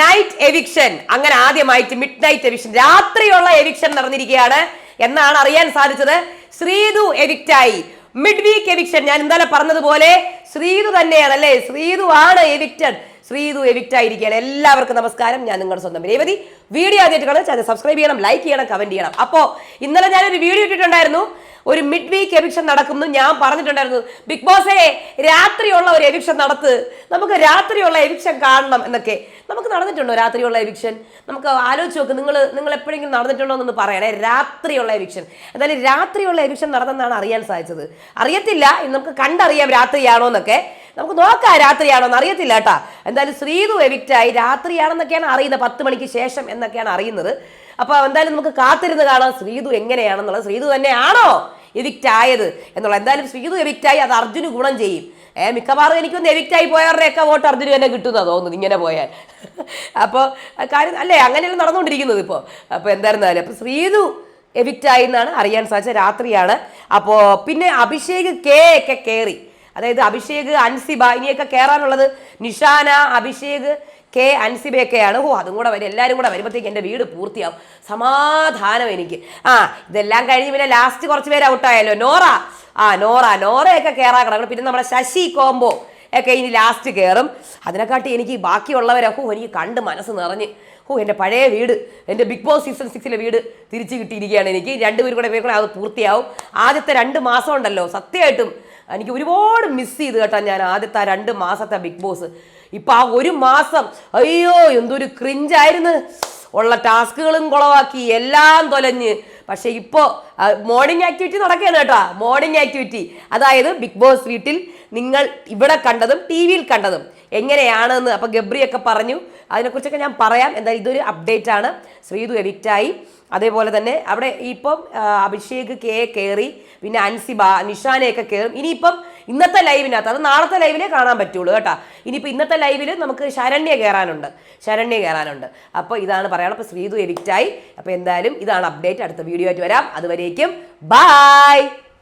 Night eviction അങ്ങനെ ആദ്യമായിട്ട് mid night eviction രാത്രിയുള്ള എവിക്ഷൻ നടന്നിരിക്കുകയാണ്. എന്നാണ് അറിയാൻ സാധിച്ചത്. ശ്രീതു എവിക്റ്റായി മിഡ് വീക്ക് എവിക്ഷൻ ഞാൻ ഇന്നലെ പറഞ്ഞതുപോലെ ശ്രീതു തന്നെയാണ് അല്ലേ? ശ്രീതു ആണ് എവിക്റ്റഡ് ശ്രീതു എവിക്റ്റ് ആയിരിക്കുകയാണ്. എല്ലാവർക്കും നമസ്കാരം. ഞാൻ നിങ്ങളുടെ സ്വന്തം രേവതി. വീഡിയോ ആദ്യമായിട്ട് കാണുന്നത് ചാനൽ സബ്സ്ക്രൈബ് ചെയ്യണം ലൈക്ക് ചെയ്യണം കമന്റ് ചെയ്യണം. അപ്പോൾ ഇന്നലെ ഞാനൊരു വീഡിയോ ഇട്ടിട്ടുണ്ടായിരുന്നു. ഒരു മിഡ് വീക്ക് എവിക്ഷൻ നടക്കുന്നു. ഞാൻ പറഞ്ഞിട്ടുണ്ടായിരുന്നു ബിഗ് ബോസേ രാത്രിയുള്ള ഒരു എവിക്ഷൻ നടത്ത്. നമുക്ക് രാത്രിയുള്ള എവിക്ഷൻ കാണണം എന്നൊക്കെ. നമുക്ക് നടന്നിട്ടുണ്ടോ രാത്രിയുള്ള എവിക്ഷൻ നമുക്ക് ആലോചിച്ച് നോക്ക് നിങ്ങൾ നിങ്ങൾ എപ്പോഴെങ്കിലും നടന്നിട്ടുണ്ടോ എന്നൊന്ന് പറയണേ. രാത്രിയുള്ള എവിക്ഷൻ എന്തായാലും രാത്രിയുള്ള എവിക്ഷൻ നടന്നെന്നാണ് അറിയാൻ സാധിച്ചത്. അറിയത്തില്ല നമുക്ക് കണ്ടറിയാം രാത്രിയാണോ എന്നൊക്കെ. നമുക്ക് നോക്കാം രാത്രിയാണോ എന്ന്. അറിയത്തില്ല കേട്ടാ. എന്തായാലും ശ്രീതു എവിക്റ്റായി. രാത്രിയാണെന്നൊക്കെയാണ് അറിയുന്നത്. പത്ത് മണിക്ക് ശേഷം എന്നൊക്കെയാണ് അറിയുന്നത്. അപ്പോൾ എന്തായാലും നമുക്ക് കാത്തിരുന്ന് കാണാം ശ്രീതു എങ്ങനെയാണെന്നുള്ളത്. ശ്രീതു തന്നെയാണോ എവിക്റ്റ് ആയത് എന്നുള്ളത്. എന്തായാലും ശ്രീതു എവിക്റ്റ് ആയി അത് അർജുന് ഗുണം ചെയ്യും. ഏ മിക്കവാറും എനിക്കൊന്ന് എവിക്റ്റ് ആയി പോയവരുടെയൊക്കെ വോട്ട് അർജുന് തന്നെ കിട്ടുന്നതാണ് തോന്നുന്നത് ഇങ്ങനെ പോയാൽ. അപ്പോൾ കാര്യം അല്ലേ? അങ്ങനെയല്ല നടന്നുകൊണ്ടിരിക്കുന്നത് ഇപ്പോൾ. അപ്പോൾ എന്തായിരുന്നാലും അപ്പോൾ ശ്രീതു എവിക്റ്റ് ആയി എന്നാണ് അറിയാൻ സാധിച്ചത്. രാത്രിയാണ്. അപ്പോൾ പിന്നെ അഭിഷേക് കെ ഒക്കെ കയറി. അതായത് അഭിഷേക് അൻസിബ ഇനിയൊക്കെ കയറാനുള്ളത് നിഷാന അഭിഷേക് കെ അൻസിബയൊക്കെയാണ്. ഓ അതും കൂടെ വരും. എല്ലാവരും കൂടെ വരുമ്പോഴത്തേക്ക് എന്റെ വീട് പൂർത്തിയാവും. സമാധാനം എനിക്ക്. ആ ഇതെല്ലാം കഴിഞ്ഞ് പിന്നെ ലാസ്റ്റ് കുറച്ച് പേര് ഔട്ടായല്ലോ നോറ. ആ നോറ. നോറയൊക്കെ കയറാൻ കിടക്കണം. പിന്നെ നമ്മുടെ ശശി കോംബോ ഒക്കെ ഇനി ലാസ്റ്റ് കയറും അതിനെക്കാട്ടി എനിക്ക് ബാക്കിയുള്ളവരൊക്കെ ഹോ എനിക്ക് കണ്ട് മനസ്സ് നിറഞ്ഞ് ഓ എന്റെ പഴയ വീട് എന്റെ ബിഗ് ബോസ് സീസൺ സിക്സിലെ വീട് തിരിച്ചു കിട്ടിയിരിക്കുകയാണ് എനിക്ക്. രണ്ടുപേരും കൂടെ പേരും കൂടെ അത് പൂർത്തിയാവും. ആദ്യത്തെ രണ്ട് മാസം ഉണ്ടല്ലോ. സത്യമായിട്ടും എനിക്ക് ഒരുപാട് മിസ് ചെയ്ത് കേട്ടോ ഞാൻ ആദ്യത്തെ ആ രണ്ട് മാസത്തെ ബിഗ് ബോസ്. ഇപ്പൊ ആ ഒരു മാസം അയ്യോ എന്തൊരു ക്രിഞ്ചായിരുന്നു ഉള്ള ടാസ്കുകളും കുളവാക്കി എല്ലാം തൊലഞ്ഞ്. പക്ഷെ ഇപ്പോൾ മോർണിംഗ് ആക്ടിവിറ്റി നടക്കുകയാണ് കേട്ടോ. മോർണിംഗ് ആക്ടിവിറ്റി അതായത് ബിഗ് ബോസ് വീട്ടിൽ നിങ്ങൾ ഇവിടെ കണ്ടതും ടി വിയിൽ കണ്ടതും. എങ്ങനെയാണെന്ന് അപ്പോൾ ഗബ്രിയൊക്കെ പറഞ്ഞു. അതിനെക്കുറിച്ചൊക്കെ ഞാൻ പറയാം. എന്തായാലും ഇതൊരു അപ്ഡേറ്റ് ആണ്. ശ്രീതു എഡിക്റ്റായി അതേപോലെ തന്നെ അവിടെ ഇപ്പം അഭിഷേക് കെ കയറി പിന്നെ അൻസിബ നിഷാനയൊക്കെ കയറും. ഇനിയിപ്പം ഇന്നത്തെ ലൈവിനകത്ത് അത് നാളത്തെ ലൈവിലേ കാണാൻ പറ്റുള്ളൂ കേട്ടോ. ഇനിയിപ്പോൾ ഇന്നത്തെ ലൈവിൽ നമുക്ക് ശരണ്യ കയറാനുണ്ട് ശരണ്യ കയറാനുണ്ട് അപ്പോൾ ഇതാണ് പറയാനുള്ളത്. അപ്പോൾ ശ്രീതു എഡിക്റ്റായി അപ്പോൾ എന്തായാലും ഇതാണ് അപ്ഡേറ്റ് അടുത്ത വീഡിയോ ആയിട്ട് വരാം. അതുവരേക്കും ബായ്